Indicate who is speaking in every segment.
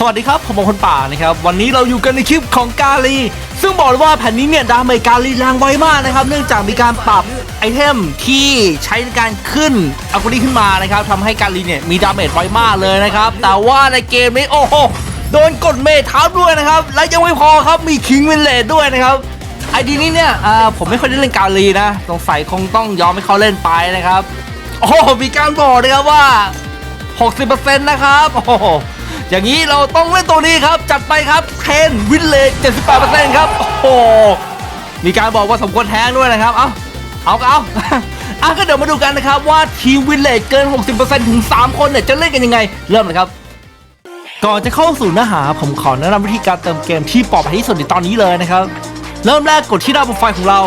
Speaker 1: สวัสดีครับ ผมมงคลป่านะครับ วันนี้เราอยู่กันในคลิปของกาลี ซึ่งบอกเลยว่าแผ่นนี้เนี่ยดาเมจกาลีแรงไวมากนะครับ เนื่องจากมีการปรับไอเทมที่ใช้ในการขึ้นอัลกอริขึ้นมานะครับทำให้กาลีเนี่ยมีดาเมจไวมากเลยนะครับ แต่ว่าในเกมนี้โอ้โหโดนกดเมททับด้วยนะครับ และยังไม่พอครับมีคิงวินเลดด้วยนะครับไอดีนี้เนี่ยอ่าผมไม่ค่อยได้เล่นกาลีนะสงสัยคงต้องยอมให้เขาเล่นไปนะครับโอ้โหมีการบอกนะครับว่า 60%นะครับโอ้ อย่างนี้เราต้องเล่นตัวนี้ครับจัดไปครับเทนวินเลจ78%ครับโอ้โหมีการบอกว่าสมควรแทงด้วยนะครับ เอาเอาก็เอาเอะก็เดี๋ยวมาดูกันนะครับว่าทีมวินเลจเกิน 60%ถึง 3 คนเนี่ยจะเล่นกันยังไง เริ่มเลยครับก่อนจะเข้าสู่เนื้อหา ผมขอแนะนำวิธีการเติมเกมที่ปลอดภัยที่สุดในตอนนี้เลยนะครับ เริ่มแรกกดที่หน้าโปรไฟล์ของเรา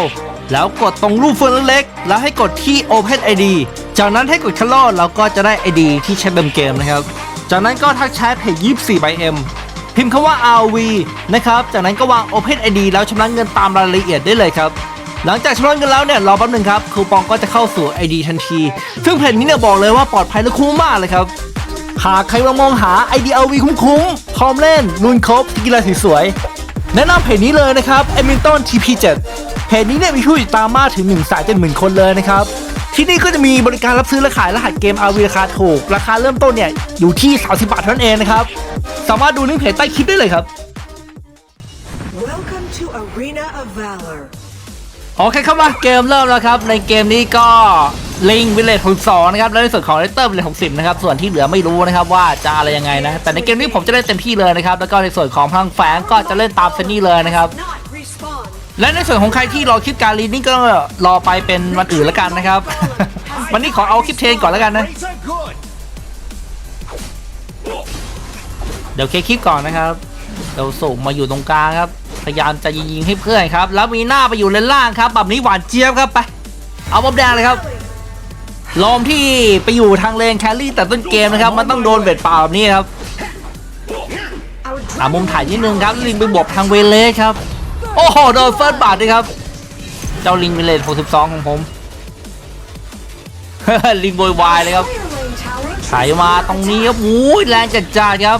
Speaker 1: แล้วกดตรงรูปเฟืองเล็กๆแล้วให้กดที่ Open ID จากนั้นให้กดคัลลอร์เราก็จะได้ ID ที่ใช้เติมเกมนะครับ จากนั้นก็ทักแชทเพจ24 by M พิมพ์คำว่า RV นะครับ จากนั้นก็วาง Open ID แล้วชำระเงินตามรายละเอียดได้เลยครับ หลังจากชำระเงินแล้วเนี่ยรอแป๊บหนึงครับคูปองก็จะเข้าสู่ ID ทันที ซึ่งเพจนี้เนี่ยบอกเลยว่าปลอดภัยและคุ้มมากเลยครับ หากใครมองหา IDLV คุ้มๆพร้อมเล่นลุนครบกีฬาสวยๆแนะนำเพจนี้เลยนะครับ e m i l t o n TP7 เพจนี้เนี่ยมีผู้ติดตามมากถึง1นึ่งแสนเจ็ดหมื่นคนเลยนะครับ ที่นี่ก็จะมีบริการรับซื้อและขายรหัสเกม RV ราคาถูก ราคาเริ่มต้นเนี่ยอยู่ที่ 30 บาทเท่านั้นเองนะครับ สามารถดูลิงก์เพจใต้คลิปได้เลยครับ
Speaker 2: Welcome to Arena of Valor.
Speaker 1: โอเคเข้ามาเกมเริ่มแล้วครับ ในเกมนี้ก็ลิงวิลเลจ62นะครับ แล้วในส่วนของเลเตอร์วิลเลจ60 นะครับ ส่วนที่เหลือไม่รู้นะครับว่าจะอะไรยังไงนะ แต่ในเกมนี้ผมจะเล่นเต็มที่เลยนะครับ แล้วก็ในส่วนของพลังแฝงก็จะเล่นตามเซนนี่เลยนะครับ
Speaker 2: Not respawn.
Speaker 1: และในส่วนของใครที่รอคลิปการีนี่ก็รอไปเป็นวันอื่นแล้วกันนะครับ วันนี้ขอเอาคลิปเทรนก่อนแล้วกันนะ เดี๋ยวเคคลิปก่อนนะครับเดี๋ยวส่งมาอยู่ตรงกลางครับ พยายามจะยิงให้เพื่อนครับ แล้วมีหน้าไปอยู่เลนล่างครับ แบบนี้หวานเจี๊ยบครับไป เอาบอมแดงเลยครับลอมที่ไปอยู่ทางเลนแคลรี่แต่ต้นเกมนะครับมันต้องโดนเบ็ดเปล่าแบบนี้ครับอ่ามุมถ่ายนิดนึงครับลิงไปบวกทางเวเลสครับ โอ้โหโดนเฟิร์สบาทด้วยครับ เจ้าลิงเวเลส62 ของผม ลิงโวยวายเลยครับ
Speaker 2: Fire Lane Tower
Speaker 1: ถ่มาตรงนี้ครับอู้ยแรงจัดจ้านครับ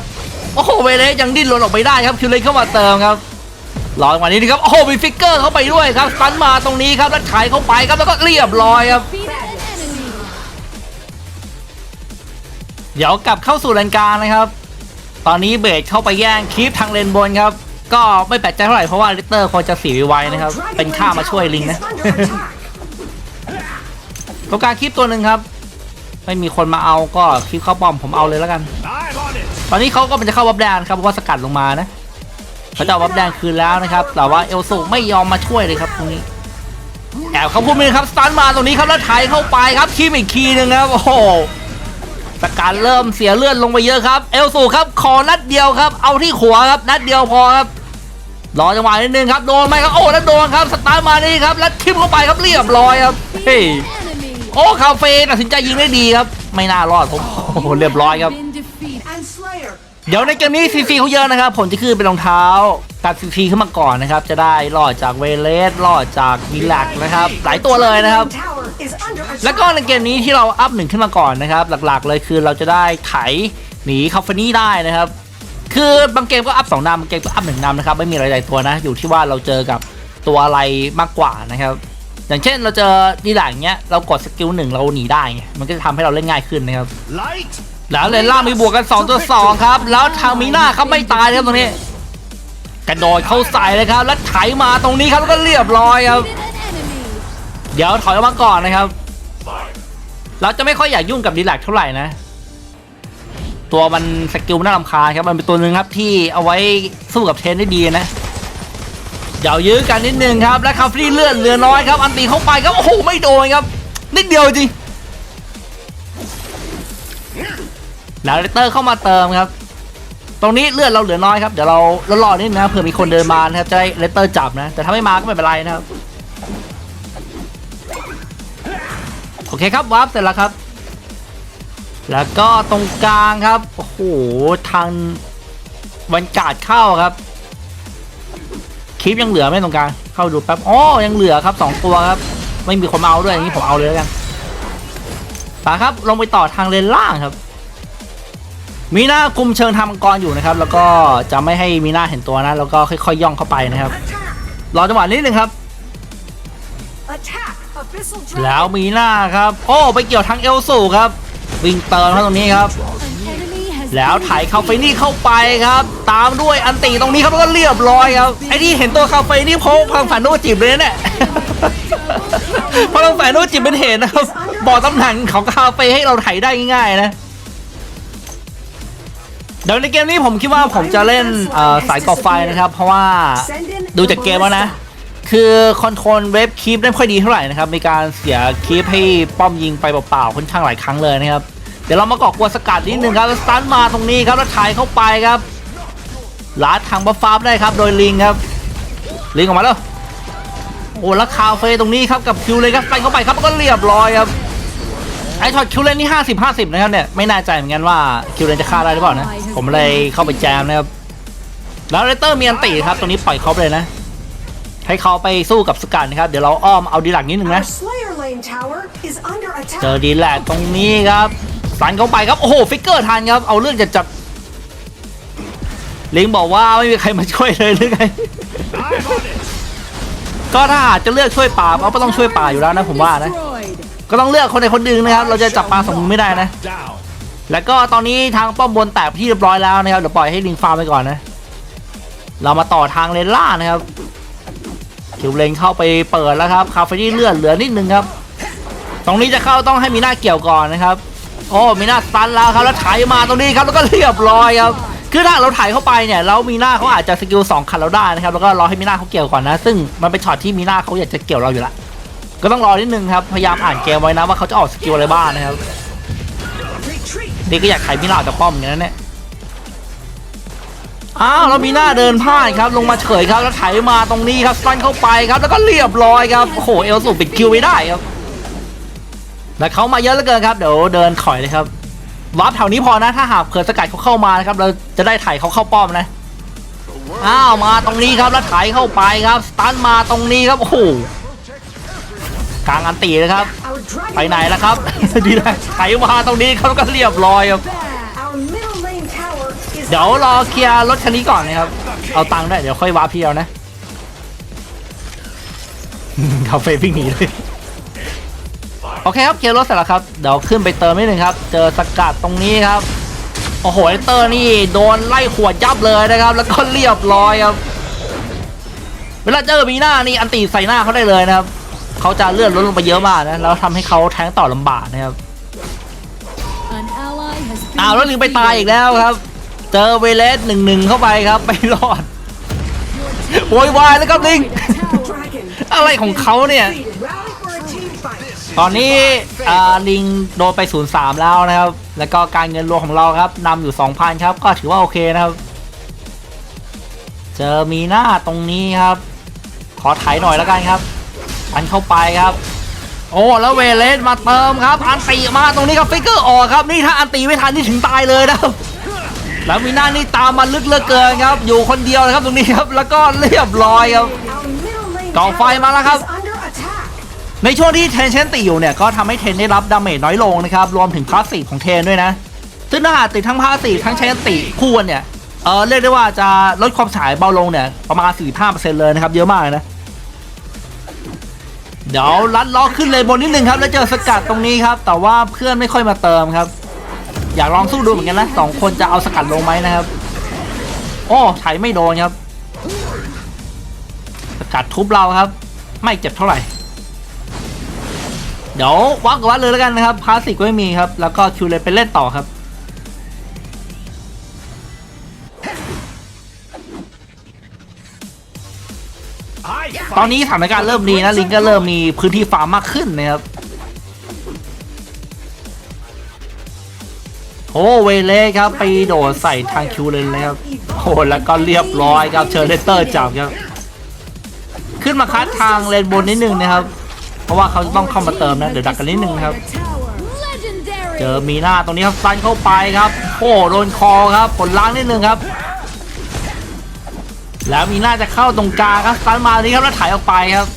Speaker 1: โอ้โหเวเลสยังดิ้นรนออกไปได้ครับ คิวเลนเข้ามาเติมครับรอจังหวะนี้นะครับ โอ้โห มีฟิกเกอร์เข้าไปด้วยครับสตันมาตรงนี้ครับ แล้วถ่ายเข้าไปครับ แล้วก็เรียบร้อยครับ เดี๋ยวกลับเข้าสู่เลนกลางนะครับ ตอนนี้เบรดเข้าไปแย่งคลิปทางเลนบนครับ ก็ไม่แปลกใจเท่าไหร่เพราะว่าลิเตอร์ควรจะสีไวนะครับ เป็นค่ามาช่วยลิงนะตรงกางคลิปตัวหนึ่งครับ ไม่มีคนมาเอาก็คลิปเข้าป้อมผมเอาเลยแล้วกัน ตอนนี้เขาก็มันจะเข้าวับแดงครับเพราะว่าสกัดลงมานะเขาจะเอวับแดงคืนแล้วนะครับ แต่ว่าเอลสูไม่ยอมมาช่วยเลยครับตรงนี้แอบเขาพูดมือครับสตันมาตรงนี้ครับแล้วไถเข้าไปครับคีมอีกคีหนึ่งครับโอ้โหสกัดเริ่มเสียเลือดลงไปเยอะครับ เอลสูครับขอนัดเดียวครับ เอาที่ขัวครับนัดเดียวพอครับ รอจังหวะนิดนึงครับโดนไหมครับโอ้แล้วโดนครับสตาร์มานี่ครับแล้วทิมเข้าไปครับเรียบร้อยครับเฮ้ยโอ้คาเฟ่ตัดสินใจยิงได้ดีครับ ไม่น่ารอดผมโอ้เรียบร้อยครับ เดี๋ยวในเกมนี้ซีซีเขาเยอะนะครับ ผมจะขึ้นเป็นรองเท้าตัดซีซีขึ้นมาก่อนนะครับ จะได้รอดจากเวเลสรอดจากมิลักนะครับ หลายตัวเลยนะครับ แล้วก็ในเกมนี้ที่เราอัพหนึ่งขึ้นมาก่อนนะครับ หลักๆเลยคือเราจะได้ไถหนีคาเฟนี่ได้นะครับ คือบางเกมก็อัพสองนำบางเกมก็อัพหนึ่งนำนะครับไม่มีอะไรใดตัวนะ อยู่ที่ว่าเราเจอกับตัวอะไรมากกว่านะครับอย่างเช่นเราเจอดีหลังเงี้ยเรากดสกิลหนึ่งเราหนีได้ไงมันก็จะทำให้เราเล่นง่ายขึ้นนะครับ
Speaker 3: Light
Speaker 1: แล้วเลนล่างมีบวกกัน2ตัว2ครับ แล้วทางมีหน้าครับไม่ตายนะครับตรงนี้กระโดดเข้าใส่เลยครับ แล้วไถมาตรงนี้ครับแล้วก็เรียบร้อยครับ เดี๋ยวถอยออกมาก่อนนะครับ เราจะไม่ค่อยอยากยุ่งกับดีแลกเท่าไหร่นะ ตัวมันสกิลน่ารำคาญครับมันเป็นตัวหนึ่งครับที่เอาไว้สู้กับเทนได้ดีนะเดี๋ยวยื้อกันนิดนึงครับ และคาฟรีเลือดเหลือน้อยครับ อันตีเข้าไปครับ โอ้โห ไม่โดนครับ นิดเดียวจริงแล้วเลเตอร์เข้ามาเติมครับ ตรงนี้เลือดเราเหลือน้อยครับ เดี๋ยวเราเรารอนิดนะเผื่อมีคนเดินมานะครับจะได้เลเตอร์จับนะ แต่ถ้าไม่มาก็ไม่เป็นไรนะครับ โอเคครับวาร์ปเสร็จแล้วครับ แล้วก็ตรงกลางครับ โอ้โห ทางวันกาดเข้าครับ คลิปยังเหลือไหมตรงกลาง เข้าดูแป๊บอ๋อยังเหลือครับสองตัวครับ ไม่มีคนมาเอาด้วยอย่างนี้ผมเอาเลยแล้วกันไปครับลงไปต่อทางเลนล่างครับ มีหน้าคุมเชิงทำมังกรอยู่นะครับ แล้วก็จะไม่ให้มีหน้าเห็นตัวนะ แล้วก็ค่อยๆย่องเข้าไปนะครับ
Speaker 2: Attack!
Speaker 1: รอจังหวะนิดนึงครับ
Speaker 2: Attack! Abyssal dragon!
Speaker 1: แล้วมีหน้าครับ โอ้ไปเกี่ยวทางเอลสูครับ วิ่งเติมครับตรงนี้ครับ แล้วถ่ายคาเฟนี่เข้าไปครับ ตามด้วยอันตีตรงนี้ครับแล้วก็เรียบร้อยครับไอ้ที่เห็นตัวคาเฟนี่โพกพลังฝันโนจิบเลยเนี่ยพลังฝันโนจิบเป็นเหตุนะครับ บอกตำแหน่งของคาเฟ่ให้เราถ่ายได้ง่ายๆนะเดี๋ยวในเกมนี้ผมคิดว่าผมจะเล่นสายก่อไฟนะครับ เพราะว่าดูจากเกมแล้วนะ คือคอนโทรลเว็บคีปได้ไม่ค่อยดีเท่าไหร่นะครับมีการเสียคีปให้ป้อมยิงไปเปล่าๆค่อนข้างหลายครั้งเลยนะครับเดี๋ยวเรามาก่อกวนสกัดนิดนึงครับแล้วสตันมาตรงนี้ครับแล้วถ่ายเข้าไปครับลาดทางบัฟฟ้าได้ครับโดยลิงครับ ลิงออกมาแล้วโอ้แล้วคาเฟ่ตรงนี้ครับกับคิวเลยครับไปเข้าไปครับแล้วก็เรียบร้อยครับไอช็อตคิวเลนนี่ห้าสิบห้าสิบนะครับเนี่ยไม่แน่ใจเหมือนกันว่าคิวเลนจะฆ่าได้หรือเปล่านะผมเลยเข้าไปแจมนะครับแล้วเรเตอร์มีอันตีครับตรงนี้ปล่อยเขาไปเลยนะ ให้เขาไปสู้กับสกัดนะครับ เดี๋ยวเราอ้อมเอาดีหลักนิดนึง
Speaker 2: Our
Speaker 1: นะ
Speaker 2: Slayer Lane tower is under
Speaker 1: เจอ
Speaker 2: attack.
Speaker 1: ดีแลกตรงนี้ครับสันเข้าไปครับ โอ้โห ฟิกเกอร์ทันครับ เอาเรื่องจัดจัดลิงบอกว่าไม่มีใครมาช่วยเลยหรือไง ก็ถ้าอาจจะเลือกช่วยป่าเราก็ต้องช่วยป่าอยู่แล้วนะผมว่านะ ก็ต้องเลือกคนใดคนหนึ่งนะครับ เราจะจับปลาสองมือไม่ได้นะ
Speaker 3: Down.
Speaker 1: แล้วก็ตอนนี้ทางป้อมบนแตกที่เรียบร้อยแล้วนะครับ เดี๋ยวปล่อยให้ลิงฟาร์มไปก่อนนะ เรามาต่อทางเลนล่างนะครับ คิวเลนเข้าไปเปิดแล้วครับคาเฟนี่เลือดเหลือนิดนึงครับ ตรงนี้จะเข้าต้องให้มีหน้าเกี่ยวก่อนนะครับ โอ้มีหน้าสตันแล้วครับแล้วถ่ายมาตรงนี้ครับแล้วก็เรียบร้อยครับคือถ้าเราถ่ายเข้าไปเนี่ยแล้วมีหน้าเขาอาจจะสกิลสองคันเราได้นะครับแล้วก็รอให้มีหน้าเขาเกี่ยวก่อนนะ ซึ่งมันเป็นช็อตที่มีหน้าเขาอยากจะเกี่ยวเราอยู่ละก็ต้องรอนิดนึงครับพยายามอ่านเกมไว้นะว่าเขาจะออกสกิลอะไรบ้างนะครับนี่ก็อยากไขมีหน้าออกจากป้อมอย่างนั้นเนี่ย อ้าวแล้วมีหน้าเดินพลาดครับลงมาเฉยครับแล้วไถมาตรงนี้ครับสตันเข้าไปครับแล้วก็เรียบร้อยครับโอ้โหเอลสูปิดคิวไม่ได้ครับแล้วเขามาเยอะเหลือเกินครับเดี๋ยวเดินถอยเลยครับวับแถวนี้พอนะถ้าหากเผื่อสกัดเขาเข้ามานะครับเราจะได้ไถเขาเข้าป้อมนะอ้าวมาตรงนี้ครับแล้วไถเข้าไปครับสตันมาตรงนี้ครับโอ้โหกลางอันตีเลยครับ ไปไหน
Speaker 2: lane
Speaker 1: ล่ะครับดี
Speaker 2: under
Speaker 1: นะไถมาตรงนี้ครับก็เรียบร้อยครับ เดี๋ยวรอเคลียร์รถคันนี้ก่อนนะครับ เอาตังค์ได้วยเดี๋ยวค่อยวาร์ปพี่เอานะคาเฟ่วิ่งหนีเลยโอเคครับเคลียร์รถเสร็จแล้วครับ เดี๋ยวขึ้นไปเติมนิดนึงครับ เจอสกัดตรงนี้ครับ โอ้โหไอเตอร์นี่โดนไล่ขวดยับเลยนะครับ แล้วก็เรียบร้อยครับ เวลาเจอมีหน้านี่อันตีใส่หน้าเขาได้เลยนะครับ เขาจะเลื่อนลดลงไปเยอะมากนะ แล้วทำให้เขาแทงต่อลำบากนะครับอ้าวแล้วลิงไปตายอีกแล้วครับ เจอเวเลสหนึ่งหนึ่งเข้าไปครับไม่รอดโวยวายแล้วครับลิง อะไรของเขาเนี่ย ตอนนี้ลิงโดนไป0ูนย์สามแล้วนะครับ แล้วก็การเงินรวมของเราครับนำอยู่ 2,000 ครับ ก็ถือว่าโอเคนะครับ เจอมีหน้าตรงนี้ครับ ขอไถหน่อยแล้วกันครับอันเข้าไปครับ โอ้แล้วเวเลสมาเติมครับ อันตีมาตรงนี้ครับฟิกเกอร์ออกครับ นี่ถ้าอันตีไม่ทันนี่ถึงตายเลยนะครับ แล้วมีหน้านี่ตามมาลึกเหลือเกินครับ อยู่คนเดียวนะครับตรงนี้ครับ แล้วก็เรียบร้อยครับกองไฟมาแล้วครับ ในช่วงที่เทนเชนติอยู่เนี่ยก็ทำให้เทนได้รับดาเมจน้อยลงนะครับ รวมถึงพาสซีฟของเทนด้วยนะ ซึ่งถ้าหากติดทั้งพาสซีฟทั้งเชนติคู่เนี่ย เออเรียกได้ว่าจะลดความฉายเบาลงเนี่ยประมาณ 45%เลยนะครับ เยอะมากเลยนะเดี๋ยวลัดล้อขึ้นเลยบนนิดนึงครับ แล้วเจอสกัดตรงนี้ครับ แต่ว่าเพื่อนไม่ค่อยมาเติมครับ อยากลองสู้ดูเหมือนกันนะสองคนจะเอาสกัดลงไหมนะครับ โอ้ไถไม่โดนครับ สกัดทุบเราครับ ไม่เจ็บเท่าไหร่ เดี๋ยววักกับวัดเลยแล้วกันนะครับพาสิกก็ไม่มีครับ แล้วก็คิวเลยไปเล่นต่อครับตอนนี้สถานการณ์เริ่มดีนะลิงก็เริ่มมีพื้นที่ฟาร์มมากขึ้นนะครับ โอ้เวเล่ครับไปโดดใส่ทางคิวเลยนะครับโอ้แล้วก็เรียบร้อยครับเชิญเลสเตอร์จับครับ ขึ้นมาคัดทางเลนบนนิดนึงนะครับ เพราะว่าเขาจะต้องเข้ามาเติมนะเดี๋ยวดักกันนิดนึงนะครับ เจอมีหน้าตรงนี้ครับซันเข้าไปครับ โอ้โดนคอครับผลล้างนิดนึงครับ แล้วมีหน้าจะเข้าตรงกลางครับซันมาตรงนี้ครับแล้วถ่ายออกไปครับ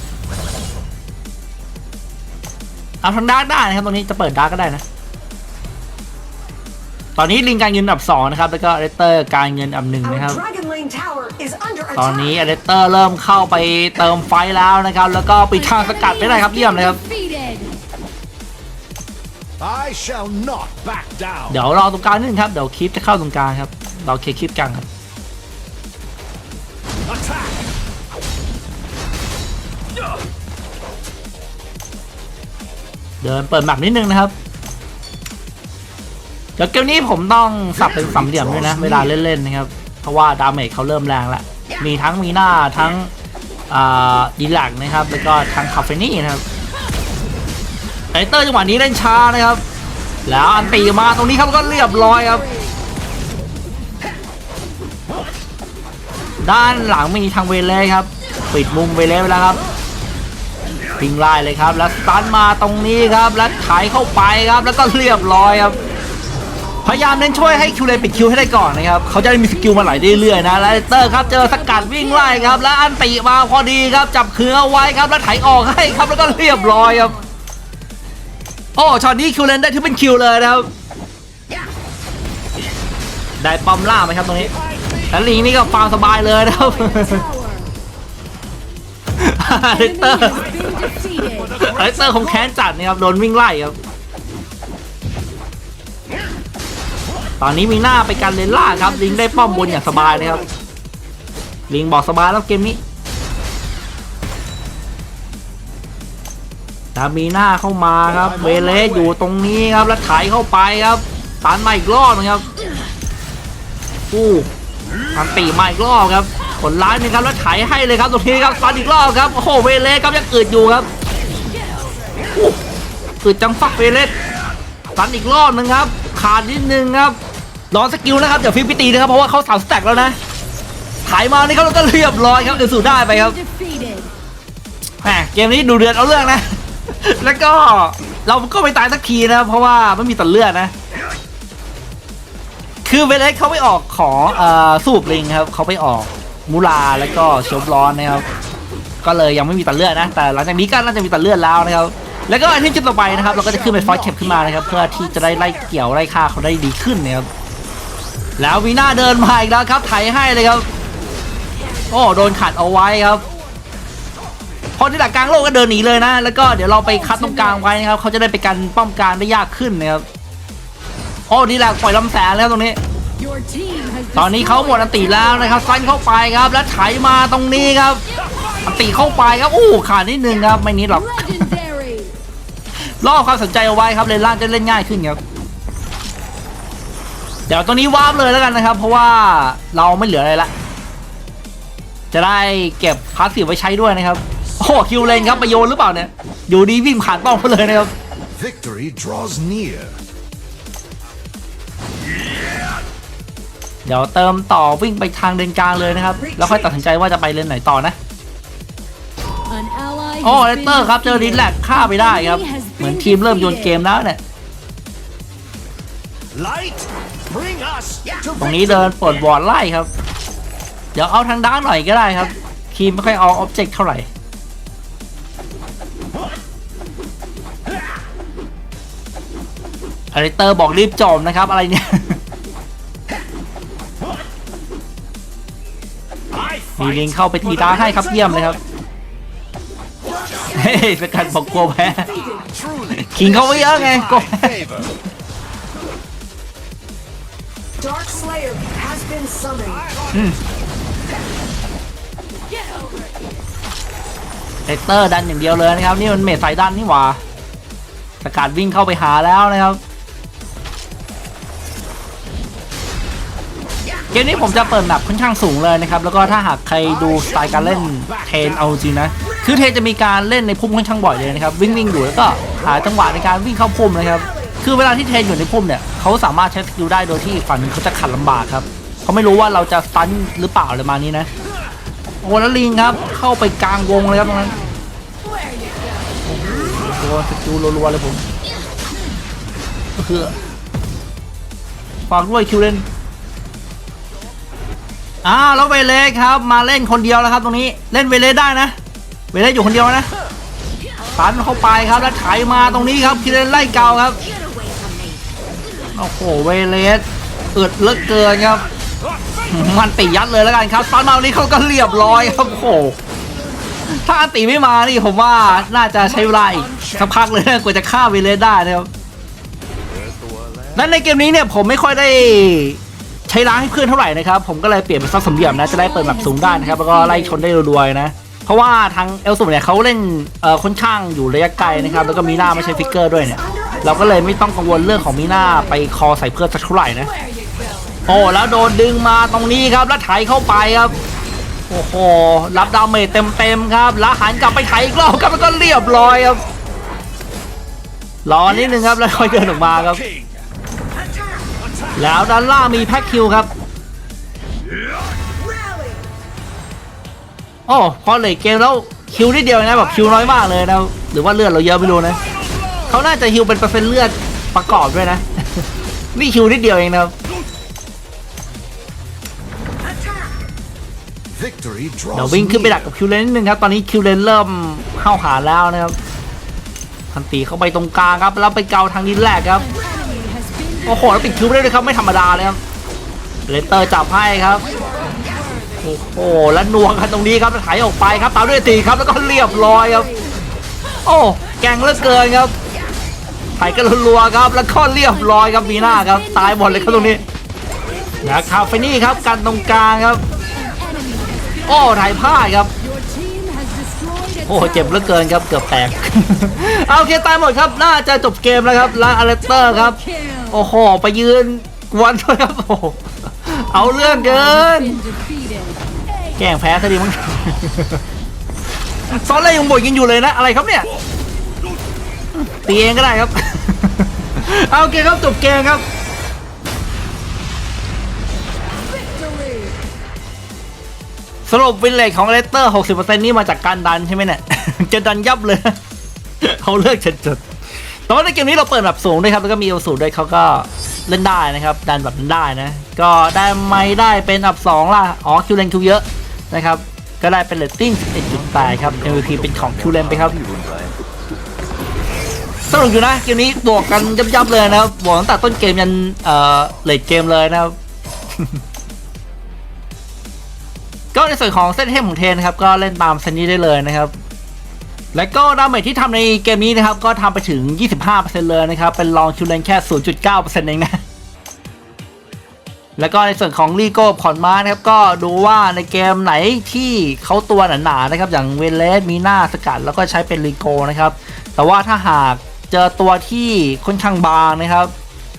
Speaker 1: เอาทางดาร์กได้นะครับตรงนี้จะเปิดดาร์กก็ได้นะ ตอนนี้ลิงการเงินอันดับสองนะครับแล้วก็เรเตอร์การเงินอันดับหนึ่ง
Speaker 2: Our
Speaker 1: นะครับ
Speaker 2: Dragon Lane tower is under
Speaker 1: ตอน
Speaker 2: attack.
Speaker 1: นี้เรเตอร์เริ่มเข้าไปเติมไฟแล้วนะครับ แล้วก็ปิดทางสกัดไปได้ครับเยี่ยมเลยครับ
Speaker 3: Defeated.
Speaker 4: I shall not back down.
Speaker 1: เดี๋ยวรอตรงกลางนิดนึงครับเดี๋ยวคลิปจะเข้าตรงกลางครับเราเคลียร์คลิปกลางครับ
Speaker 4: Attack!
Speaker 1: เดินเปิดแมปนิดนึงนะครับ เดี๋ยวเกมนี้ผมต้องสับเป็นสามเหลี่ยมด้วยนะ เวลาเล่นๆนะครับ เพราะว่าดาเมจเขาเริ่มแรงแล้ว มีทั้งมีหน้าทั้งอีลักนะครับ แล้วก็ทั้งคาเฟนี่นะครับไอเตอร์จังหวะนี้เล่นช้านะครับ แล้วอันตีมาตรงนี้ครับก็เรียบร้อยครับ ด้านหลังมีทางเวเล่ครับ ปิดมุมเวเลไปแล้วครับทิ้งไล่เลยครับ แล้วสตันมาตรงนี้ครับ แล้วไถเข้าไปครับ แล้วก็เรียบร้อยครับ พยายามเน้นช่วยให้คิวเลนปิดคิวให้ได้ก่อนนะครับเขาจะได้มีสกิลมาไหลเรื่อยๆนะแล้วเตอร์ครับเจอสกัดวิ่งไล่ครับ แล้วอันติมาพอดีครับจับเขือเอาไว้ครับแล้วไถออกให้ครับแล้วก็เรียบร้อยครับโอ้ช็อตนี้คิวเลนได้ที่เป็นคิวเลยนะครับได้ปอมล่าไหมครับตรงนี้แล้วลิงนี่ก็ฟาร์มสบายเลยนะครับ
Speaker 3: Tower.
Speaker 1: เตอร์
Speaker 3: has been defeated.
Speaker 1: เรเตอร์คงแค้นจัดนะครับโดนวิ่งไล่ครับ ตอนนี้มีหน้าไปกันเลนล่าครับ ลิงได้ป้อมบนอย่างสบายเลยครับ ลิงบอกสบายแล้วเกมนี้แตามีหน้าเข้ามาครับ เวเลสอยู่ตรงนี้ครับ แล้วไถเข้าไปครับตันมาอีกรอบนะครับอู้ตันตีมาอีกรอบครับผลร้ายนะครับแล้วไถให้เลยครับตรงนี้ครับตันอีกรอบครับโอ้โหเวเลสครับยังอึดอยู่ครับอู้อึดจังฟักเวเลสตันอีกรอบนึงครับขาดนิดนึงครับ รอสกิลนะครับ เดี๋ยวฟิปไปตีนะครับ เพราะว่าเขาสามสแต็กแล้วนะไถมานี่ครับแล้วก็เรียบร้อยครับเดี๋ยวสู่ได้ไปครับแหมเกมนี้ดูเดือดเอาเรื่องนะ แล้วก็เราก็ไม่ตายสักทีนะเพราะว่าไม่มีตัดเลือดนะ คือเวเลสเขาไปออกของอสูบลิงครับเขาไปออกมูลาแล้วก็ชฟร้อนนะครับก็เลยยังไม่มีตัดเลือดนะ แต่หลังจากนี้ก็น่าจะมีตัดเลือดแล้วนะครับ แล้วก็อันที่จุดต่อไปนะครับ เราก็จะขึ้นไปฟอยต์เข็บขึ้นมานะครับ เพื่อที่จะได้ไล่เกี่ยวไล่ฆ่าเขาได้ดีขึ้นนะครับ แล้ววีน่าเดินมาอีกแล้วครับไถให้เลยครับ โอ้โดนขัดเอาไว้ครับพอที่ดักกลางโลกก็เดินหนีเลยนะ แล้วก็เดี๋ยวเราไปคัดตรงกลางไว้นะครับเขาจะได้ไปกันป้อมกลางได้ยากขึ้นนะครับโอ้ดีแหละปล่อยลำแสนแล้วตรงนี้
Speaker 3: Your team has
Speaker 1: ตอนนี้เขาหมดอันติแล้วนะครับซันเข้าไปครับ แล้วไถมาตรงนี้ครับอันติเข้าไปครับอู้ขาดนิดนึงครับไม่นิดหรอก
Speaker 3: legendary.
Speaker 1: ล่อความสนใจเอาไว้ครับเลนล่างจะเล่นง่ายขึ้นครับ เดี๋ยวตัวนี้วาร์ปเลยแล้วกันนะครับ เพราะว่าเราไม่เหลืออะไรละ จะได้เก็บพาสซีฟไว้ใช้ด้วยนะครับ โอ้โหคิวเลนครับไปโยนหรือเปล่าเนี่ย อยู่ดีวิ่งผ่านป้อมไปเลยนะครับ
Speaker 4: Victory draws near.
Speaker 1: เดี๋ยวเติมต่อวิ่งไปทางเลนกลางเลยนะครับ แล้วค่อยตัดสินใจว่าจะไปเลนไหนต่อนะ
Speaker 3: An ally
Speaker 1: โอ้
Speaker 3: has
Speaker 1: เล
Speaker 3: been
Speaker 1: เตอร์ครับเจอดินแลกฆ่าไปได้ครับ เหมือนทีมเริ่มโยนเกมแล้วเนี่ย ตรงนี้เดินปลดวอร์ดไล่ครับ เดี๋ยวเอาทางด้านหน่อยก็ได้ครับทีมไม่ค่อยเอาออบเจกต์เท่าไหร่อเลเตอร์บอกรีบจมนะครับ อะไรเนี่ย
Speaker 4: I
Speaker 1: มีลิง
Speaker 4: fight
Speaker 1: เข้าไปตีตาให้ครับเยี่ยมเลยครับ เฮ้ยสกัดบอกกลัวแพ้
Speaker 4: truly
Speaker 1: ขิงเขาไว้เยอะไงกลัว
Speaker 4: my
Speaker 1: แพ้
Speaker 4: favor.
Speaker 2: Dark Slayer has been summoned.
Speaker 1: เลเตอร์ดันอย่างเดียวเลยนะครับนี่มันเมดสายดันนี่หว่าสกัดวิ่งเข้าไปหาแล้วนะครับเกมนี้ผมจะเปิดแบบค่อนข้างสูงเลยนะครับ แล้วก็ถ้าหากใครดูสไตล์การเล่นเทนเอาจริงนะ คือเทนจะมีการเล่นในพุ่มค่อนข้างบ่อยเลยนะครับ วิ่งวิ่งอยู่แล้วก็หาจังหวะในการวิ่งเข้าพุ่มนะครับ คือเวลาที่เทนอยู่ในพุ่มเนี่ยเขาสามารถใช้สกิลได้โดยที่ฝั่งหนึงเขาจะขัดลำบากครับเขาไม่รู้ว่าเราจะสตันหรือเปล่าอะไรประมาณนี้นะโอ้แล้วลิงครับเข้าไปกลางวงเลยครับตรงนั้นโอ้โหสกิลรัวๆเลยผมเพื่อฝากด้วยคิวเลนอ้าวแล้วเวเลครับมาเล่นคนเดียวแล้วครับตรงนี้เล่นเวเลได้นะเวเลอยู่คนเดียวนะตันเข้าไปครับแล้วไถมาตรงนี้ครับคิวเลนไล่เกาครับ โอ้โหเวเลสอึดเลือเกินครับ มันติยัดเลยแล้วกันครับตอนมาวันนี้เขาก็เรียบร้อยครับโอ้โหถ้าอันติไม่มานี่ผมว่าน่าจะใช้เวลาอีกสักพักเลยกว่าจะฆ่าเวเลสได้นะครับและในเกมนี้เนี่ยผมไม่ค่อยได้ใช้ล้างให้เพื่อนเท่าไหร่นะครับ ผมก็เลยเปลี่ยนเป็นซักสมเหลี่ยมนะจะได้เปิดแบบสูงได้นะครับ แล้วก็ไล่ชนได้รวยๆนะ เพราะว่าทางเอลสูเนี่ยเขาเล่นเอ่อค่อนข้างอยู่ระยะไกลนะครับ แล้วก็มีหน้าไม่ใช่ฟิกเกอร์ด้วยเนี่ย เราก็เลยไม่ต้องกังวลเรื่องของมีหน้าไปคอใส่เพื่อนสักเท่าไหร่นะ โอ้แล้วโดนดึงมาตรงนี้ครับแล้วไถเข้าไปครับโอ้โหรับดาเมจเต็มๆครับแล้วหันกลับไปไถอีกรอบครับแล้วก็เรียบร้อยครับรอนิดนึงครับแล้วค่อยเดินออกมาครับ แล้วด้านล่างมีแพ็คคิวครับโอ้พอเลยเกมแล้วคิวนิดเดียวนะแบบคิวน้อยมากเลยนะหรือว่าเลือดเราเยอะไม่รู้นะ เขาน่าจะฮิวเป็นเปอร์เซ็นต์เลือดประกอบด้วยนะ นี่คิวนิดเดียวเองนะครับ
Speaker 4: Victory
Speaker 1: เดี๋ยว
Speaker 4: draws
Speaker 1: วิ่งขึ้นไปดัก
Speaker 4: near.
Speaker 1: กับคิวเลนนิดนึงครับ ตอนนี้คิวเลนเริ่มเข้าหาแล้วนะครับทันตีเข้าไปตรงกลางครับ แล้วไปเกาทางนี้แรกครับ
Speaker 3: Enemy has been
Speaker 1: โอ้โหแล้วปิดคิวได้ด้วยครับ ไม่ธรรมดาเลยครับเลนเตอร์จับให้ครับ โอ้โห แล้วนวงกันตรงนี้ครับแล้วไถออกไปครับ ตามด้วยตีครับ แล้วก็เรียบร้อยครับ โอ้ แกงเหลือเกินครับ ไถกันรัวๆครับ แล้วก็เรียบร้อยครับมีหน้าครับ ตายหมดเลยครับตรงนี้นะครับไฟนี่ครับกันตรงกลางครับ โอ้ถ่ายพลาครับ โอ้เจ็บเหลือเกินครับเกือบแตกเอาโอเคตายหมดครับ น่าจะจบเกมแล้วครับแล้วอเลสเตอร์ครับ โอ้โหไปยืนกวนด้วยครับโอ้เอาเรื่องเกิน แกล้งแพ้ซะดีมั้งตอนแรยังบ่นกันอยู่เลยนะ อะไรครับเนี่ย ตีเองก็ได้ครับ เอาโอเคครับจบเกมครับสรุปวินเลทของเลสเตอร์ 60%นี่มาจากการดันใช่ไหมเนี่ย จะดันยับเลย เขาเลิกเฉดๆแต่ว่าในเกมนี้เราเปิดแบบสูงด้วยครับ แล้วก็มีเอลสูงด้วยเขาก็เล่นได้นะครับ ดันแบบนั้นได้นะ ก็ได้ไม่ได้เป็นอันดับ2ล่ะ อ๋อคิวเลนคิวเยอะนะครับ ก็ได้เป็นเลตติ้ง11.8ครับ MVP เป็นของคิวเลนไปครับ สนุกอยู่นะเกมนี้บวกกันยับๆเลยนะครับบวกตั้งแต่ต้นเกมยันเอ่อเลทเกมเลยนะครับ ก็ในส่วนของเส้นเทพของเทนนะครับ ก็เล่นตามเซนนี้ได้เลยนะครับ และก็ดาเมจที่ทำในเกมนี้นะครับ ก็ทำไปถึง 25%เลยนะครับ เป็นลองคิวเลนแค่ 0.9%เองนะแล้วก็ในส่วนของลีโก้ผ่อนมานะครับ ก็ดูว่าในเกมไหนที่เขาตัวหนาๆนะครับ อย่างเวเลสมีหน้าสกัดแล้วก็ใช้เป็นลีโก้นะครับ แต่ว่าถ้าหาก เจอตัวที่ค่อนข้างบางนะครับ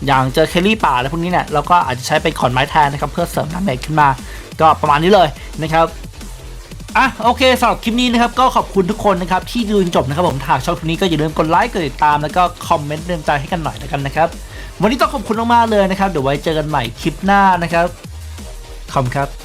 Speaker 1: อย่างเจอเคลลี่ป่าอะไรพวกนี้เนี่ยเราก็อาจจะใช้เป็นขอนไม้แทนนะครับ เพื่อเสริมดาเมจขึ้นมา ก็ประมาณนี้เลยนะครับอะโอเคสำหรับคลิปนี้นะครับก็ขอบคุณทุกคนนะครับที่ดูจนจบนะครับผมถ้าชอบคลิปนี้ก็อย่าลืมกดไลค์กดติดตามแล้วก็คอมเมนต์เรื่องใจให้กันหน่อยแล้วกันนะครับ วันนี้ต้องขอบคุณมากๆเลยนะครับ เดี๋ยวไว้เจอกันใหม่คลิปหน้านะครับขอบคุณครับ